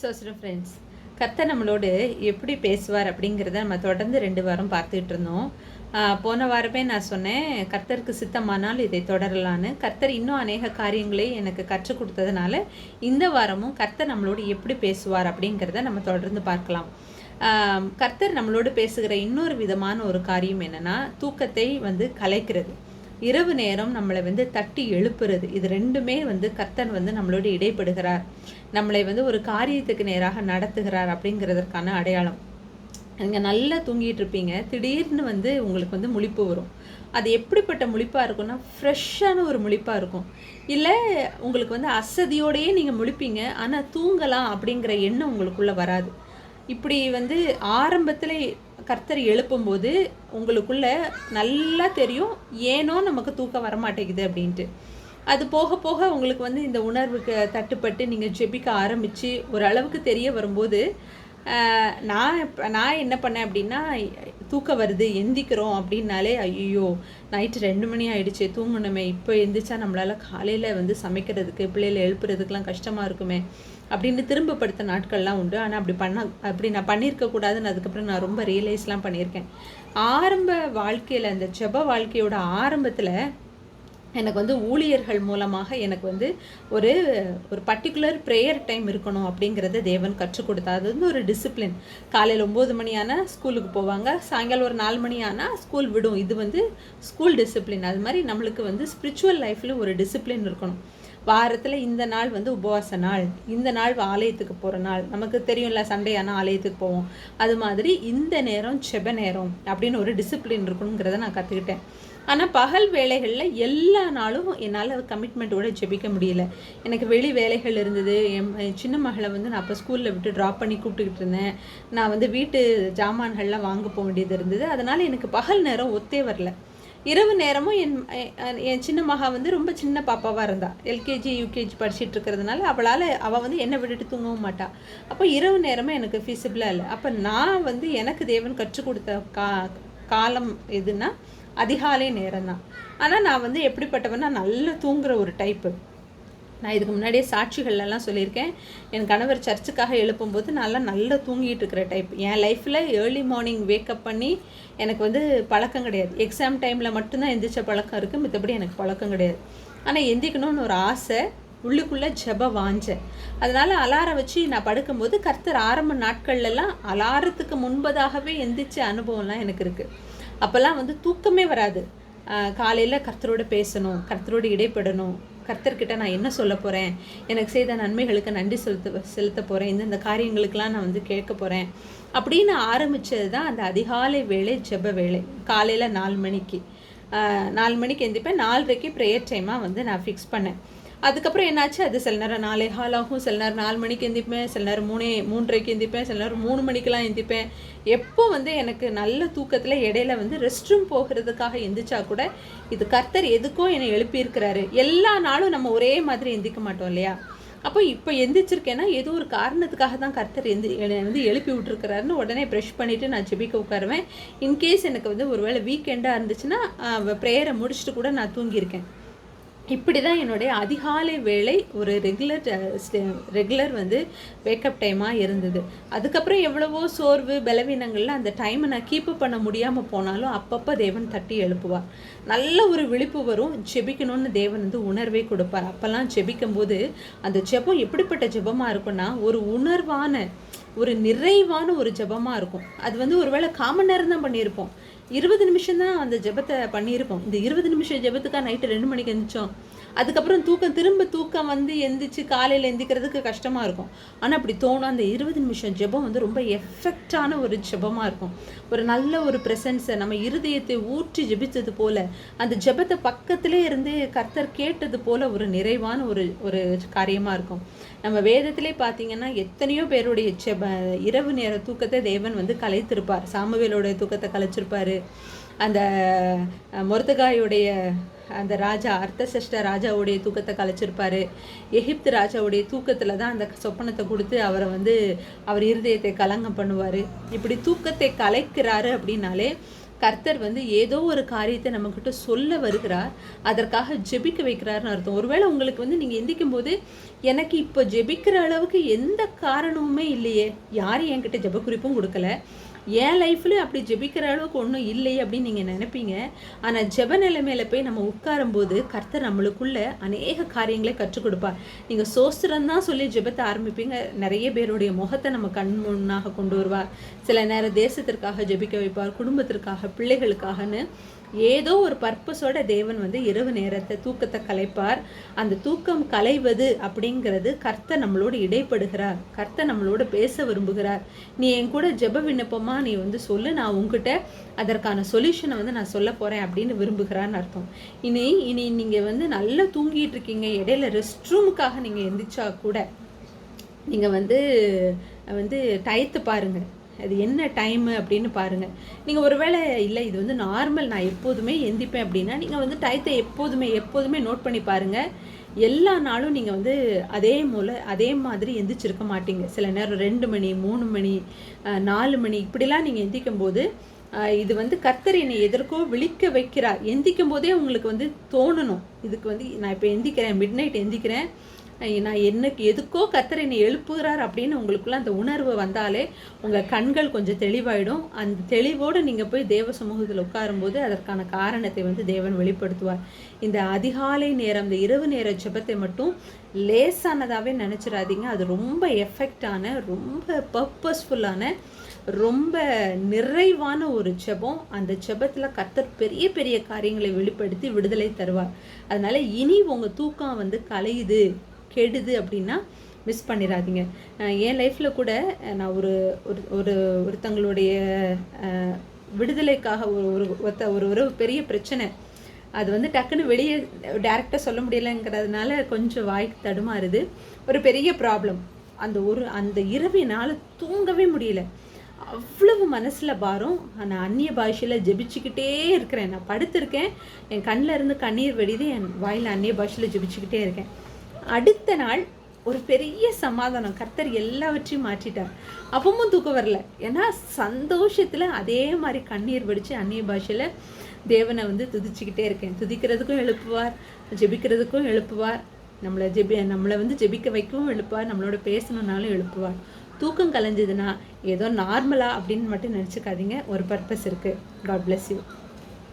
சோசரம் friends கர்த்தர் நம்மளோடு எப்படி பேசுவார் அப்படிங்கிறத நம்ம தொடர்ந்து ரெண்டு வாரம் பார்த்துட்டு இருந்தோம். போன வாரமே நான் சொன்னேன் கர்த்தருக்கு சித்தமானால் இதை தொடரலான்னு. கர்த்தர் இன்னும் அநேக காரியங்களை எனக்கு கற்றுக் கொடுத்ததுனால இந்த வாரமும் கர்த்தர் நம்மளோடு எப்படி பேசுவார் அப்படிங்கிறத நம்ம தொடர்ந்து பார்க்கலாம். கர்த்தர் நம்மளோடு பேசுகிற இன்னொரு விதமான ஒரு காரியம் என்னன்னா தூக்கத்தை வந்து கலைக்கிறது. இரவு நேரம் நம்மளை வந்து தட்டி எழுப்புறது. இது ரெண்டுமே வந்து கர்த்தன் வந்து நம்மளோடு இடைப்படுகிறார். நம்மளை வந்து ஒரு காரியத்துக்கு நேராக நடத்துகிறார் அப்படிங்கிறதற்கான அடையாளம். நீங்கள் நல்லா தூங்கிட்டு இருப்பீங்க. திடீர்னு வந்து உங்களுக்கு வந்து முழிப்பு வரும். அது எப்படிப்பட்ட முழிப்பாக இருக்கும்னா ஃப்ரெஷ்ஷான ஒரு முழிப்பாக இருக்கும். இல்லை உங்களுக்கு வந்து அசதியோடையே நீங்கள் முழிப்பீங்க. ஆனால் தூங்கலாம் அப்படிங்கிற எண்ணம் உங்களுக்குள்ளே வராது. இப்படி வந்து ஆரம்பத்தில் கர்த்தர் எழுப்பும்போது உங்களுக்குள்ள நல்லா தெரியும் ஏனோ நமக்கு தூக்கம் வரமாட்டேங்குது அப்படின்ட்டு. அது போக போக உங்களுக்கு வந்து இந்த உணர்வுக்கு தட்டுப்பட்டு நீங்கள் ஜெபிக்க ஆரம்பித்து ஒரு அளவுக்கு தெரிய வரும்போது நான் நான் என்ன பண்ணேன் அப்படின்னா தூக்கம் வருது எந்திக்கிறோம் அப்படின்னாலே ஐயோ நைட்டு ரெண்டு மணி ஆயிடுச்சு தூங்கணுமே இப்போ எந்திரிச்சா நம்மளால காலையில் வந்து சமைக்கிறதுக்கு பிள்ளைகளை எழுப்புறதுக்கெலாம் கஷ்டமாக இருக்குமே அப்படின்னு திரும்பப்படுத்த நாட்கள்லாம் உண்டு. ஆனால் அப்படி பண்ண அப்படி நான் பண்ணியிருக்க கூடாதுன்னு அதுக்கப்புறம் நான் ரொம்ப ரியலைஸ்லாம் பண்ணியிருக்கேன். ஆரம்ப வாழ்க்கையில் அந்த ஜெப வாழ்க்கையோட ஆரம்பத்தில் எனக்கு வந்து ஊழியர்கள் மூலமாக எனக்கு வந்து ஒரு ஒரு பர்டிகுலர் ப்ரேயர் டைம் இருக்கணும் அப்படிங்கிறத தேவன் கற்றுக் கொடுத்தா அது வந்து ஒரு டிசிப்ளின் காலையில் ஒம்பது மணி ஆனால் ஸ்கூலுக்கு போவாங்க. சாயங்காலம் ஒரு நாலு மணி ஆனால் ஸ்கூல் விடும். இது வந்து ஸ்கூல் டிசிப்ளின் அது மாதிரி நம்மளுக்கு வந்து ஸ்பிரிச்சுவல் லைஃப்பில் ஒரு டிசிப்ளின் இருக்கணும். வாரத்தில் இந்த நாள் வந்து உபவாச நாள். இந்த நாள் ஆலயத்துக்கு போகிற நாள். நமக்கு தெரியும்ல சண்டே ஆனால் ஆலயத்துக்கு போவோம். அது மாதிரி இந்த நேரம் செப நேரம் அப்படின்னு ஒரு டிசிப்ளின் இருக்கணுங்கிறத நான் கற்றுக்கிட்டேன் ஆனால் பகல் வேலைகளில் எல்லா நாளும் என்னால் கமிட்மெண்ட்டோட ஜெபிக்க முடியல. எனக்கு வெளி வேலைகள் இருந்தது. என் என் சின்ன மகளை வந்து நான் அப்போ ஸ்கூலில் விட்டு ட்ராப் பண்ணி கூப்பிட்டுக்கிட்டு இருந்தேன். நான் வந்து வீட்டு ஜாமான்கள்லாம் வாங்க போக வேண்டியது இருந்தது. அதனால் எனக்கு பகல் நேரம் ஒத்தே வரல. இரவு நேரமும் என் என் சின்ன மகா வந்து ரொம்ப சின்ன பாப்பாவாக இருந்தா. எல்கேஜி யூகேஜி படிச்சுட்டு இருக்கிறதுனால அவளால் அவள் வந்து என்னை விட்டுட்டு தூங்கவும் மாட்டா. அப்போ இரவு நேரமும் எனக்கு ஃபீஸிபிளாக இல்லை. அப்போ நான் வந்து எனக்கு தேவன் கற்றுக் கொடுத்த கா காலம் எதுன்னா அதிகாலை நேரம் தான் ஆனால் நான் வந்து எப்படிப்பட்டவன்னா நல்லா தூங்குற ஒரு டைப்பு நான் இதுக்கு முன்னாடியே சாட்சிகள்லாம் சொல்லியிருக்கேன். என் கணவர் சர்ச்சுக்காக எழுப்பும்போது நல்லா நல்லா தூங்கிட்டு இருக்கிற டைப் என் லைஃப்பில் ஏர்லி மார்னிங் வேக்கப் பண்ணி எனக்கு வந்து பழக்கம் கிடையாது. எக்ஸாம் டைமில் மட்டும்தான் எந்திரிச்ச பழக்கம் இருக்குது மற்றபடி எனக்கு பழக்கம் கிடையாது. ஆனால் எந்திக்கணும்னு ஒரு ஆசை உள்ளுக்குள்ளே ஜெப வாஞ்சேன் அதனால் அலாரம் வச்சு நான் படுக்கும்போது கர்த்தர் ஆரம்ப நாட்கள்லாம் அலாரத்துக்கு முன்பதாகவே எந்திரிச்ச அனுபவம்லாம் எனக்கு இருக்குது அப்போல்லாம் வந்து தூக்கமே வராது. காலையில் கர்த்தரோட பேசணும் கர்த்தரோடு இடைப்படணும். கர்த்தர்கிட்ட நான் என்ன சொல்ல போகிறேன் எனக்கு செய்த நன்மைகளுக்கு நன்றி செலுத்த செலுத்த போகிறேன் இந்தந்த காரியங்களுக்கெல்லாம் நான் வந்து கேட்க போகிறேன் அப்படின்னு ஆரம்பித்தது தான் அந்த அதிகாலை வேலை ஜெப வேலை காலையில் நாலு மணிக்கு. நாலு மணிக்கு எந்திரிப்பேன் நாலரைக்கு ப்ரேயர் டைமாக வந்து நான் ஃபிக்ஸ் பண்ணேன். அதுக்கப்புறம் என்னாச்சு? அது சில நேரம் நாலே ஹால் ஆகும் சில நேரம் நாலு மணிக்கு எந்திப்பேன். சில நேரம் மூணே மூன்றரைக்கு எந்திப்பேன். சில நேரம் மூணு மணிக்கெலாம் எந்திப்பேன். எப்போ வந்து எனக்கு நல்ல தூக்கத்தில் இடையில வந்து ரெஸ்ட் ரூம் போகிறதுக்காக எந்திரிச்சா கூட இது கர்த்தர் எதுக்கோ என்னை எழுப்பியிருக்கிறாரு. எல்லா நாளும் நம்ம ஒரே மாதிரி எந்திக்க மாட்டோம் இல்லையா? அப்போ இப்போ எந்திரிச்சிருக்கேன்னா ஏதோ ஒரு காரணத்துக்காக தான் கர்த்தர் எந்தி என்னை வந்து எழுப்பி விட்டுருக்கிறாருன்னு உடனே ப்ரெஷ் பண்ணிவிட்டு நான் ஜெபிக்க உட்காருவேன். இன்கேஸ் எனக்கு வந்து ஒருவேளை வீக்கெண்டாக இருந்துச்சுன்னா ப்ரேயரை முடிச்சுட்டு கூட நான் தூங்கியிருக்கேன். இப்படி தான் என்னுடைய அதிகாலை வேலை ஒரு ரெகுலர் ரெகுலர் வந்து வேக்கப் டைமாக இருந்தது. அதுக்கப்புறம் எவ்வளவோ சோர்வு பலவீனங்களில் அந்த டைமை நான் கீப்பு பண்ண முடியாமல் போனாலும் அப்பப்போ தேவன் தட்டி எழுப்புவார். நல்ல ஒரு விழிப்பு வரும். ஜெபிக்கணும்னு தேவன் வந்து உணர்வே கொடுப்பார். அப்போல்லாம் ஜெபிக்கும்போது அந்த ஜெபம் எப்படிப்பட்ட ஜெபமாக இருக்கும்னா ஒரு உணர்வான ஒரு நிறைவான ஒரு ஜெபமாக இருக்கும். அது வந்து ஒருவேளை காமன் நேரம் தான் பண்ணியிருப்போம். இருபது நிமிஷம் தான் அந்த ஜெபத்தை பண்ணியிருப்போம். இந்த இருபது நிமிஷம் ஜபத்துக்காக நைட்டு ரெண்டு மணிக்கு எந்திரிச்சோம். அதுக்கப்புறம் தூக்கம் திரும்ப தூக்கம் வந்து எந்திரிச்சு காலையில் எந்திக்கிறதுக்கு கஷ்டமாக இருக்கும். ஆனால் அப்படி தோணும் அந்த இருபது நிமிஷம் ஜெபம் வந்து ரொம்ப எஃபெக்டான ஒரு ஜெபமாக இருக்கும். ஒரு நல்ல ஒரு ப்ரெசன்ஸை நம்ம இருதயத்தை ஊற்றி ஜெபித்தது போல அந்த ஜெபத்தை பக்கத்திலே இருந்து கர்த்தர் கேட்டது போல ஒரு நிறைவான ஒரு ஒரு காரியமாக இருக்கும். நம்ம வேதத்திலே பார்த்தீங்கன்னா எத்தனையோ பேருடைய ஜெப இரவு நேர தூக்கத்தை தேவன் வந்து கலைத்திருப்பார். சாமுவேலோடைய தூக்கத்தை கலைச்சிருப்பாரு. அந்த மொர்தகாயுடைய அந்த ராஜா அர்த்தசஷ்ட ராஜாவுடைய தூக்கத்தை கலைச்சிருப்பார். எகிப்து ராஜாவுடைய தூக்கத்தில் தான் அந்த சொப்பனத்தை கொடுத்து அவரை வந்து அவர் இருதயத்தை கலங்கம் பண்ணுவார். இப்படி தூக்கத்தை கலைக்கிறாரு அப்படின்னாலே கர்த்தர் வந்து ஏதோ ஒரு காரியத்தை நம்மக்கிட்ட சொல்ல வருகிறார். அதற்காக ஜெபிக்க வைக்கிறாருன்னு அர்த்தம். ஒருவேளை உங்களுக்கு வந்து நீங்கள் எந்திக்கும் போது எனக்கு இப்போ ஜெபிக்கிற அளவுக்கு எந்த காரணமுமே இல்லையே. யாரும் என்கிட்ட ஜெப குறிப்பும் கொடுக்கல. என் லைஃப்லேயும் அப்படி ஜெபிக்கிற அளவுக்கு ஒன்றும் இல்லை அப்படின்னு நீங்கள் நினைப்பீங்க. ஆனால் ஜெப நிலைமையில போய் நம்ம உட்காரும்போது கர்த்தர் நம்மளுக்குள்ள அநேக காரியங்களை கற்றுக் கொடுப்பார். நீங்கள் சோஸ்திரம் தான் சொல்லி ஜெபத்தை ஆரம்பிப்பீங்க. நிறைய பேருடைய முகத்தை நம்ம கண் முன்னாக கொண்டு வருவார். சில நேரம் தேசத்திற்காக ஜெபிக்க வைப்பார் குடும்பத்திற்காக பிள்ளைகளுக்காகன்னு. ஏதோ ஒரு பர்பஸோட தேவன் வந்து இரவு நேரத்தை தூக்கத்தை கலைப்பார். அந்த தூக்கம் கலைவது அப்படிங்கிறது கர்த்த நம்மளோடு இடைப்படுகிறார். கர்த்த நம்மளோட பேச விரும்புகிறார். நீ என் கூட ஜெப விண்ணப்பமாக நீ வந்து சொல்லு நான் உங்ககிட்ட அதற்கான சொல்யூஷனை வந்து நான் சொல்ல போகிறேன் அப்படின்னு விரும்புகிறான்னு அர்த்தம். இனி இனி நீங்கள் வந்து நல்லா தூங்கிட்டு இருக்கீங்க. இடையில ரெஸ்ட் ரூமுக்காக நீங்கள் எந்திரிச்சா கூட நீங்கள் வந்து வந்து டயத்து பாருங்கள் அது என்ன டைமு அப்படின்னு பாருங்கள் நீங்கள் ஒருவேளை இல்லை இது வந்து நார்மல் நான் எப்போதுமே எந்திப்பேன் அப்படின்னா நீங்கள் வந்து டயத்தை எப்போதுமே எப்போதுமே நோட் பண்ணி பாருங்கள் எல்லா நாளும் நீங்கள் வந்து அதே மூல அதே மாதிரி எந்திரிச்சிருக்க மாட்டீங்க. சில நேரம் ரெண்டு மணி மூணு மணி நாலு மணி இப்படிலாம் நீங்கள் எந்திக்கும் போது இது வந்து கர்த்தர் என்னை எதற்கோ விழிக்க வைக்கிறார். எந்திக்கும் போதே உங்களுக்கு வந்து தோணணும். இதுக்கு வந்து நான் இப்போ எந்திக்கிறேன் மிட் நைட் எந்திக்கிறேன். நான் எனக்கு எதுக்கோ கர்த்தர் என்னை எழுப்புகிறார் அப்படின்னு உங்களுக்குள்ள அந்த உணர்வு வந்தாலே உங்கள் கண்கள் கொஞ்சம் தெளிவாயிடும். அந்த தெளிவோடு நீங்கள் போய் தேவ சமூகத்தில் உட்காரும்போது அதற்கான காரணத்தை வந்து தேவன் வெளிப்படுத்துவார். இந்த அதிகாலை நேரம் இந்த இரவு நேர ஜெபத்தை மட்டும் லேசானதாகவே நினச்சிடாதீங்க. அது ரொம்ப எஃபெக்டான ரொம்ப பர்பஸ்ஃபுல்லான ரொம்ப நிறைவான ஒரு ஜெபம். அந்த ஜெபத்தில் கத்தர் பெரிய பெரிய காரியங்களை வெளிப்படுத்தி விடுதலை தருவார். அதனால் இனி உங்கள் தூக்கம் வந்து கலையுது. கெடுது அப்படின்னா மிஸ் பண்ணிடாதீங்க என் லைஃப்பில் கூட நான் ஒரு ஒரு ஒரு ஒருத்தங்களுடைய விடுதலைக்காக ஒரு ஒரு ஒருத்த ஒரு ஒரு பெரிய பிரச்சனை. அது வந்து டக்குன்னு வெளியே டேரெக்டாக சொல்ல முடியலைங்கிறதுனால கொஞ்சம் வாய்க்கு தடுமாறுது. ஒரு பெரிய ப்ராப்ளம் அந்த ஒரு அந்த இரவினால் தூங்கவே முடியல. அவ்வளவு மனசில் பாரம். நான் அந்நிய பாஷையில் ஜெபிச்சுக்கிட்டே இருக்கிறேன். நான் படுத்திருக்கேன். என் கண்ணில் இருந்து கண்ணீர் வெடிது. என் வாயில் அந்நிய பாஷையில் ஜெபிச்சுக்கிட்டே இருக்கேன். அடுத்த நாள் ஒரு பெரிய சமாதானம். கர்த்தர் எல்லாவற்றையும் மாற்றிட்டார். அப்பவும் தூக்கம் வரல. ஏன்னா சந்தோஷத்தில் அதே மாதிரி கண்ணீர் வடித்து அந்நிய பாஷையில் தேவனை வந்து துதிச்சுக்கிட்டே இருக்கேன். துதிக்கிறதுக்கும் எழுப்புவார் ஜெபிக்கிறதுக்கும் எழுப்புவார். நம்மளை ஜெபி நம்மளை வந்து ஜெபிக்க வைக்கவும் எழுப்புவார். நம்மளோட பேசணுன்னாலும் எழுப்புவார். தூக்கம் கலைஞ்சதுன்னா ஏதோ நார்மலாக அப்படின்னு மட்டும் நினச்சிக்காதீங்க. ஒரு பர்பஸ் இருக்குது காட் பிளஸ் யூ